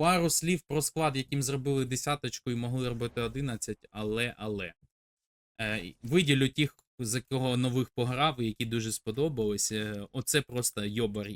Пару слів про склад, яким зробили десяточку і могли робити 11, але, але. Е, виділю тих, за кого нових пограв, які дуже сподобались. Е, оце просто йобар,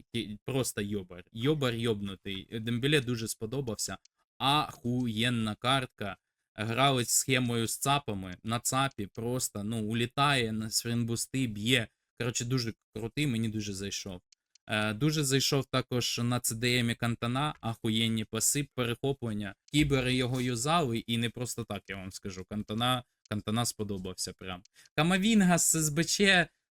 просто йобар. Йобар йобнутий. Дембеле дуже сподобався. Ахуєнна картка. Грали з схемою з цапами. На цапі просто ну, улітає на свинбусти, б'є. Коротше, дуже крутий, мені дуже зайшов. Е, дуже зайшов також на CDM Кантана, ахуєнні паси, перехоплення. Кібери його юзали, і не просто так, я вам скажу. Кантана, Кантана сподобався прям. Камавінга з СБЧ,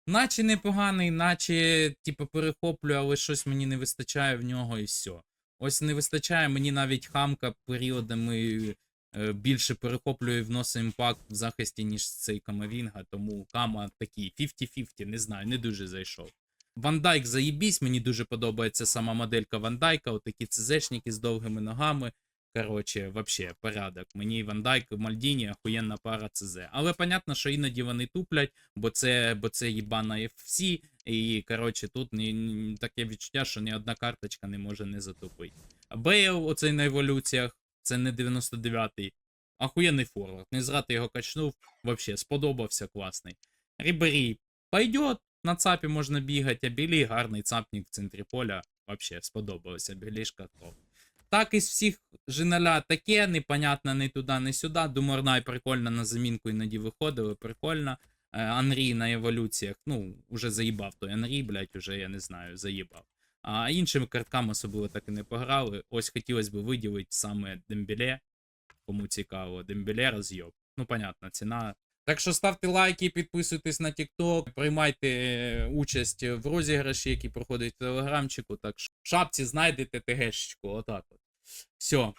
наче непоганий, наче, типу, перехоплює, але щось мені не вистачає в нього і все. Ось не вистачає мені навіть хамка періодами е, більше перехоплює і вносить імпакт в захисті, ніж цей Камавінга, тому Кама такий 50-50, не знаю, не дуже зайшов. Ван Дайк заєбісь, мені дуже подобається сама моделька Ван Дайка, отакі ЦЗшники з довгими ногами. Коротше, вообще, порядок. Мені Ван Дайк, Мальдіні, охуєнна пара ЦЗ. Але понятно, що іноді вони туплять, бо це, бо це їбана FC, і коротше, тут ні, таке відчуття, що ні одна карточка не може не затупити. Бейл, оцей на еволюціях, це не 99-й. Ахуєнний форвард. Не зрати його качнув. Вообще, сподобався класний. Рібері пойдет, на цапі можна бігати, а білі гарний цапник в центрі поля. Вообще, сподобалося. Білішка топ. Так із всіх жиналя таке, непонятно ні туди, ні сюди. Думорнай прикольно на замінку іноді виходили, прикольно. Е, Анрі на еволюціях, ну, уже заїбав той Анрі, блядь, уже я не знаю, заїбав. А іншими картками особливо так і не пограли. Ось хотілося б виділити саме Дембеле. Кому цікаво, Дембеле розйоб. Ну, понятно, ціна. Так що ставте лайки, підписуйтесь на TikTok, приймайте е, участь в розіграші, які проходять в телеграмчику. Так що в шапці знайдете ТГшечку, отак от. Все,